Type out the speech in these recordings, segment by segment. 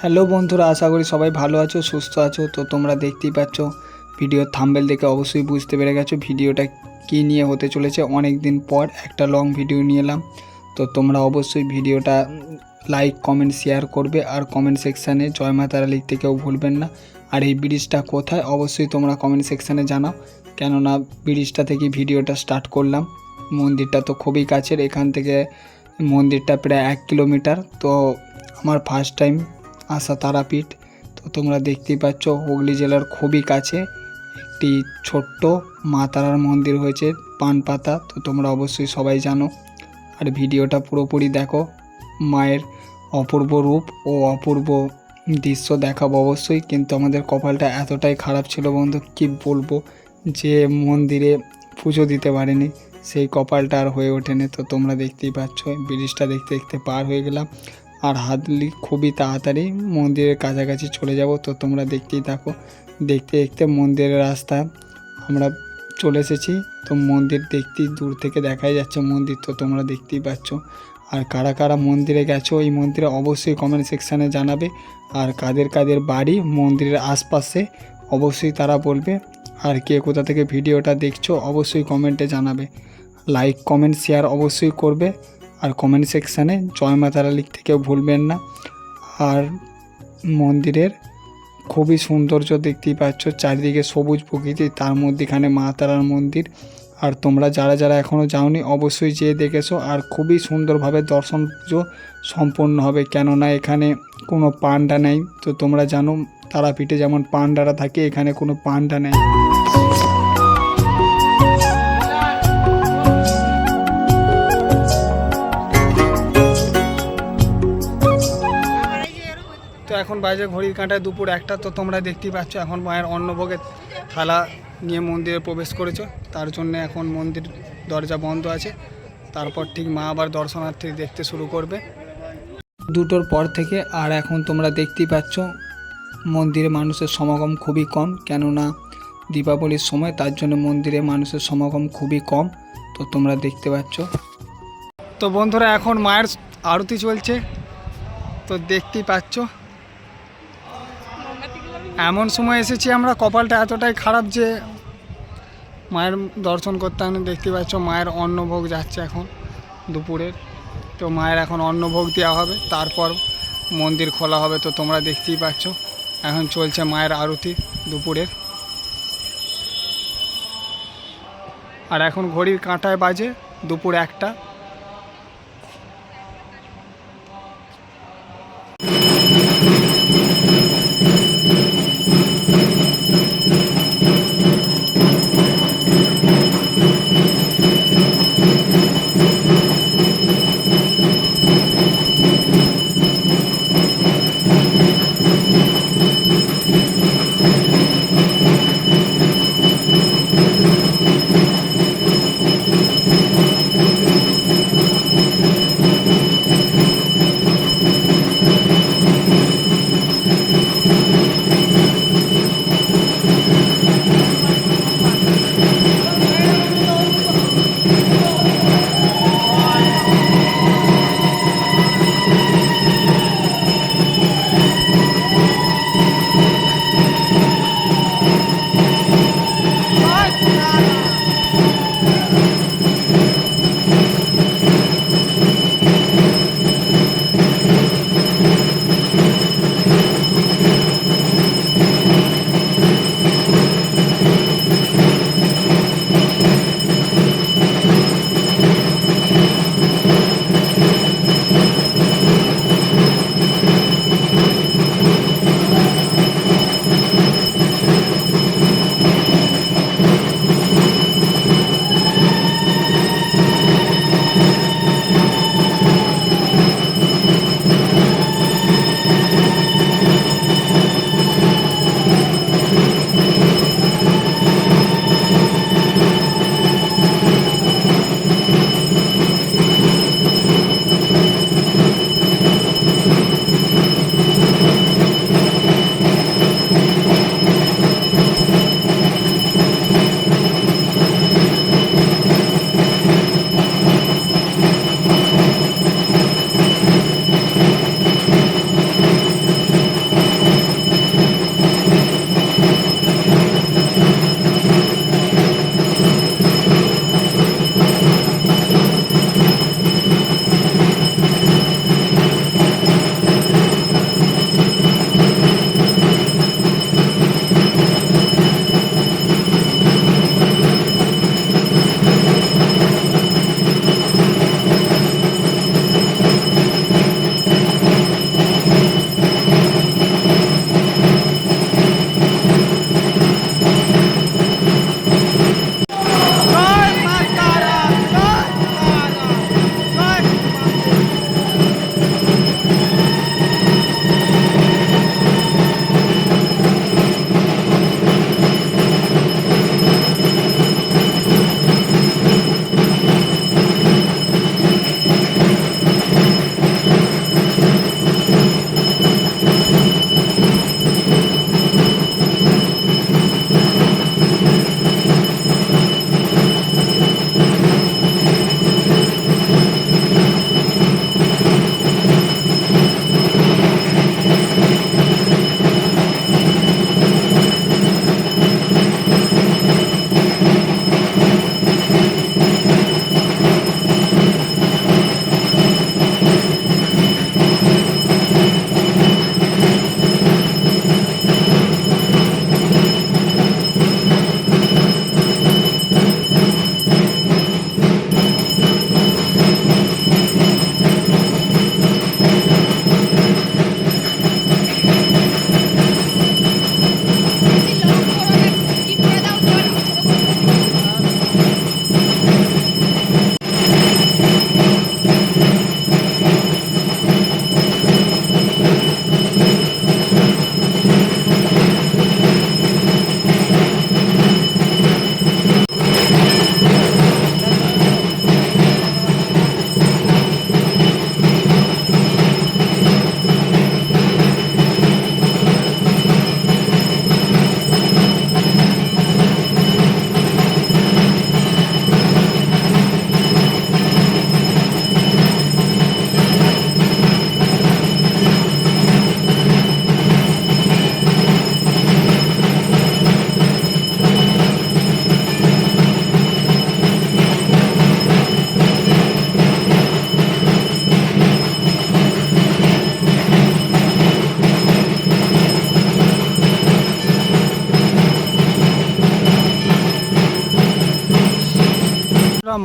Hello বন্ধুরা, আশা করি সবাই ভালো আছো, সুস্থ আছো। তো তোমরা দেখতেই পাচ্ছ, ভিডিওর থাম্বেল দেখে অবশ্যই বুঝতে পেরে গেছো ভিডিওটা কী নিয়ে হতে চলেছে। অনেক দিন পর একটা লং ভিডিও নিয়ে এলাম। তো তোমরা অবশ্যই ভিডিওটা লাইক, কমেন্ট, শেয়ার করবে আর কমেন্ট সেকশানে জয় মাতারা লিখতে কেউ ভুলবেন না। আর এই ব্রিজটা কোথায় অবশ্যই তোমরা কমেন্ট সেকশানে জানাও। কেননা ব্রিজটা থেকে ভিডিওটা স্টার্ট করলাম। মন্দিরটা তো খুবই কাছের, এখান থেকে মন্দিরটা প্রায় এক কিলোমিটার। তো আমার ফার্স্ট টাইম আসা তারাপীঠ। তো তোমরা দেখতেই পাচ্ছ, হুগলি জেলার খুবই কাছে একটি ছোট্ট মা তারার মন্দির হয়েছে পানপাতা তো তোমরা অবশ্যই সবাই জানো। আর ভিডিওটা পুরোপুরি দেখো। মায়ের অপূর্ব রূপ ও অপূর্ব দৃশ্য দেখাবো অবশ্যই। কিন্তু আমাদের কপালটা এতটাই খারাপ ছিল বন্ধু, কি বলব? যে মন্দিরে পুজো দিতে পারেনি, সেই কপালটা আর হয়ে ওঠেনি। তো তোমরা দেখতেই পাচ্ছ, ব্রিজটা দেখতে দেখতে পার হয়ে গেলাম। আর হাতলি খুবই তাড়াতাড়ি। মন্দিরের কাছাকাছি চলে যাব, তো তোমরা দেখতেই থাকো। দেখতে দেখতে মন্দিরের রাস্তা, আমরা চলে এসেছি। তো মন্দির দেখতেই দূর থেকে দেখাই যাচ্ছে মন্দির, তো তোমরা দেখতেই পাচ্ছ। আর কারা কারা মন্দিরে গেছো, এই মন্দিরে অবশ্যই কমেন্ট সেকশানে জানাবে। আর কাদের কাদের বাড়ি মন্দিরের আশপাশে, অবশ্যই তারা বলবে। আর কে কোথা থেকে ভিডিওটা দেখছ, অবশ্যই কমেন্টে জানাবে। লাইক কমেন্ট শেয়ার অবশ্যই করবে। আর কমেন্ট সেকশানে জয় মা তারা লিখতে কেউ ভুলবেন না। আর মন্দিরের খুবই সৌন্দর্য দেখতেই পাচ্ছ, চারিদিকে সবুজ প্রকৃতি, তার মধ্যেখানে মা তারার মন্দির। আর তোমরা যারা যারা এখনও যাওনি, অবশ্যই যেয়ে দেখেছ। আর খুবই সুন্দরভাবে দর্শন পুজো সম্পন্ন হবে, কেননা এখানে কোনো পান্ডা নেই। তো তোমরা জানো, তারাপীঠে যেমন পান্ডারা থাকে, এখানে কোনো পান্ডা নেই। এখন বাজে ঘড়ির কাঁটায় দুপুর একটা, তো তোমরা দেখতেই পাচ্ছ এখন মায়ের অন্নভোগের থালা নিয়ে মন্দিরে প্রবেশ করেছ। তার জন্য এখন মন্দির দরজা বন্ধ আছে। তারপর ঠিক মা আবার দর্শনার্থী দেখতে শুরু করবে। দুটোর পর থেকে আর এখন তোমরা দেখতেই পাচ্ছ মন্দিরে মানুষের সমাগম খুবই কম, কেননা দীপাবলির সময় তার জন্য মন্দিরে মানুষের সমাগম খুবই কম, তো তোমরা দেখতে পাচ্ছ। তো বন্ধুরা, এখন মায়ের আরতি চলছে। তো দেখতেই পাচ্ছ এমন সময় এসেছি আমরা, কপালটা এতটাই খারাপ যে মায়ের দর্শন করতে দেখতে পাচ্ছ, মায়ের অন্নভোগ যাচ্ছে এখন দুপুরের তো মায়ের এখন অন্নভোগ দেওয়া হবে, তারপর মন্দির খোলা হবে তো তোমরা দেখতেই পাচ্ছ। এখন চলছে মায়ের আরতি দুপুরের। আর এখন ঘড়ির কাঁটায় বাজে দুপুর একটা।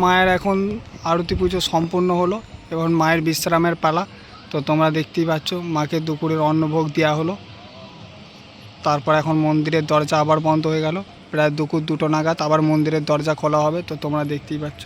মায়ের এখন আরতি পুজো সম্পূর্ণ হলো এবং মায়ের বিশ্রামের পালা। তো তোমরা দেখতেই পাচ্ছ, মাকে দুপুরের অন্নভোগ দেওয়া হলো। তারপর এখন মন্দিরের দরজা আবার বন্ধ হয়ে গেল। প্রায় দুপুর দুটো নাগাদ আবার মন্দিরের দরজা খোলা হবে, তো তোমরা দেখতেই পাচ্ছ।